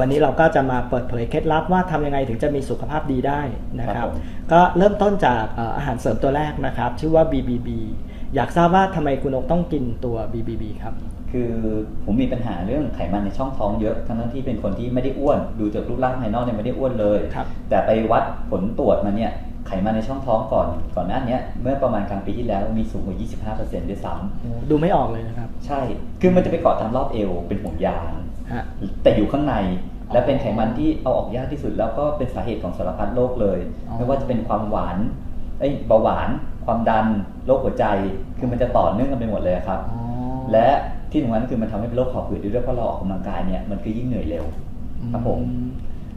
วันนี้เราก็จะมาเปิดเผยเคล็ดลับว่าทำยังไงถึงจะมีสุขภาพดีได้นะคครัรับบผมก็เริ่มต้นจากเอ่ออาหารเสริมตัวแรกนะครับ ชื่อว่า BBB อยากทราบว่าทำไมคุณนกต้องกินตัว BBB ครับคือผมมีปัญหาเรื่องไขมันในช่องท้องเยอะ ทั้งๆที่เป็นคนที่ไม่ได้อ้วน ดูจากรูปร่างภายนอกเนี่ยไม่ได้อ้วนเลยครับแต่ไปวัดผลตรวจมาเนี่ยไขมันในช่องท้องก่อนก่อนหน้าเนี้ยเมื่อประมาณกลางปีที่แล้วมีสูงกว่า 25%ด้วยซ้ดูไม่ออกเลยนะครับำใช่ คือมันจะไปเกาะตามรอบเอวเป็นห่วงยางฮะ แต่อยู่ข้างในอ๋อและเป็นไขมันที่เอาออกยากที่สุด แล้วก็เป็นสาเหตุของสารพัดโรคเลยอ๋อไม่ว่าจะเป็นความหวานเอ้ยเบาหวาน ความดันโรคหัวใจคือมันจะต่อเนื่องกันไปหมดเลยครับอ๋อและที่สำคัญคือมันทำให้เป็นโรคหอบหืดด้วยเพราะเราออกกำลังกายเนี่ยมันคือยิ่งเหนื่อยเร็วครับผมอื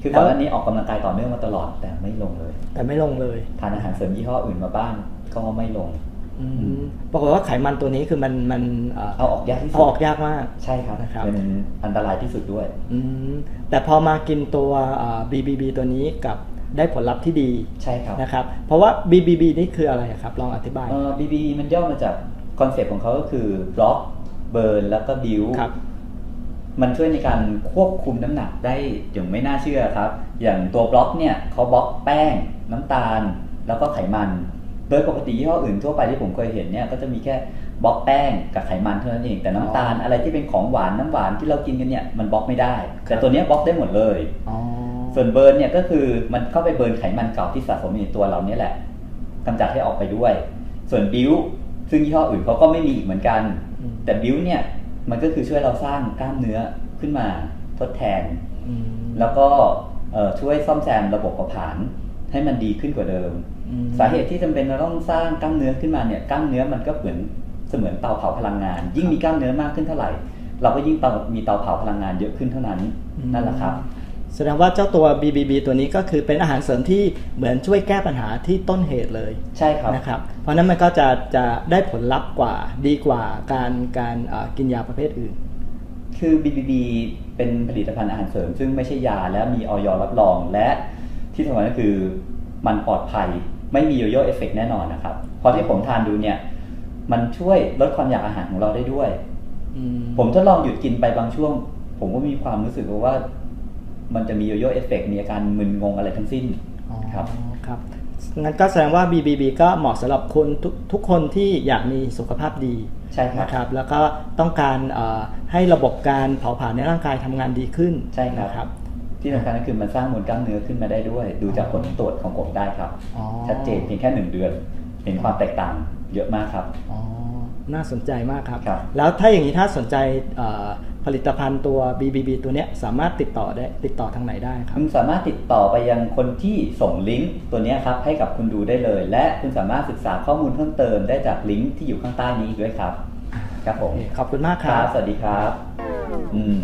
คือก่อนหน้านี้ออกกำลังกายต่อเนื่องมาตลอดแต่ไม่ลงเลย แต่ไม่ลงเลยทานอาหารเสริมยี่ห้ออื่นมาบ้างก็ไม่ลงอืม ปรากฏว่าไขมันตัวนี้คือมันมันเอ่อเอาออกยากที่สุเอาดออกยากมากใช่ครับนะครับเป็นอันตรายที่สุดด้วยอืมแต่พอมากินตัวเอ่อ BBB ตัวนี้กับได้ผลลัพธ์ที่ดีใช่ครับนะครับ เพราะว่า BBB นี่คืออะไรครับลองอธิบายเอ่อ BB มันย่อมาจากคอนเซปต์ของเขาก็คือบล็อกเบิร์นแล้วก็บิวครับมันช่วยในการควบคุมน้ำหนักได้อย่างไม่น่าเชื่อครับ อย่างตัวบล็อกเนี่ยเขาบล็อกแป้งน้ำตาล แล้วก็ไขมันโดยปกติยี่ห้ออื่นทั่วไปที่ผมเคยเห็นเนี่ยก็จะมีแค่บล็อกแป้งกับไขมันเท่านั้นเอง แต่น้ำตาลอะไรที่เป็นของหวานน้ำหวานที่เรากินกันเนี่ยมันบล็อกไม่ได้ แต่ตัวเนี้ยบล็อกได้หมดเลยอ๋อส่วนเบิร์นเนี่ยก็คือมันเข้าไปเบิร์นไขมันเก่าที่สะสมอยู่ในตัวเราเนี่ยแหละกำจัดให้ออกไปด้วย ส่วนบิวซึ่งยี่ห้ออื่นเขาก็ไม่มีอีกเหมือนกันอืมแต่บิวเนี่ยมันก็คือช่วยเราสร้างกล้ามเนื้อขึ้นมาทดแทนอืมแล้วก็เอ่อช่วยซ่อมแซมระบบเผาผลาญ ให้มันดีขึ้นกว่าเดิมอืมสาเหตุที่จำเป็นเราต้องสร้างกล้ามเนื้อขึ้นมาเนี่ยกล้ามเนื้อมันก็เหมือนเสมือนเตาเผาพลังงาน ยิ่งมีกล้ามเนื้อมากขึ้นเท่าไหร่ เราก็ยิ่งเตามีเตาเผาพลังงานเยอะขึ้นเท่านั้นนั่นแหละครับแสดงว่าเจ้าตัว BBB ตัวนี้ก็คือเป็นอาหารเสริมที่เหมือนช่วยแก้ปัญหาที่ต้นเหตุเลย ใช่ครับนะครับ เพราะฉะนั้นมันก็จะจะได้ผลลัพธ์กว่าดีกว่าการการเอ่อกินยาประเภทอื่น คือ BBB เป็นผลิตภัณฑ์อาหารเสริม ซึ่งไม่ใช่ยาและมีออยรับรอง และ ที่สำคัญก็คือมันปลอดภัยไม่มีโยโย่เอฟเฟกแน่นอนนะครับเพราะที่ผมทานดูเนี่ย มันช่วยลดความอยากอาหารของเราได้ด้วยอืมผมทดลองหยุดกินไปบางช่วง ผมก็มีความรู้สึกว่า มันจะมีโยโย่เอฟเฟกมีอาการมึนงงอะไรทั้งสิ้นอ๋อครับครับงั้นก็แสดงว่า BBB ก็เหมาะสำหรับคนทุกทุกคนที่อยากมีสุขภาพดีใช่ครับนะครับ แล้วก็ต้องการเอ่อให้ระบบการเผาผลาญในร่างกายทำงานดีขึ้นใช่ครับนะครับ ที่สำคัญก็คือมันสร้างมวลกล้ามเนื้อขึ้นมาได้ด้วย ดูจากผลตรวจของผมได้ครับอ๋อชัดเจนเพียงแค่หนึ่งเดือน เห็นความแตกต่างเยอะมากครับอ๋อน่าสนใจมากครับครับ แล้วถ้าอย่างนี้ถ้าสนใจเอ่อผลิตภัณฑ์ตัว BBB ตัวเนี้ยสามารถติดต่อได้ติดต่อทางไหนได้ครับคุณสามารถติดต่อไปยังคนที่ส่งลิงก์ตัวเนี้ยครับให้กับคุณดูได้เลย และคุณสามารถศึกษาข้อมูลเพิ่มเติมได้จากลิงก์ที่อยู่ข้างใต้นี้อีกด้วยครับ ครับผมขอบคุณมากคครัรับบสวัสดีครับ อืม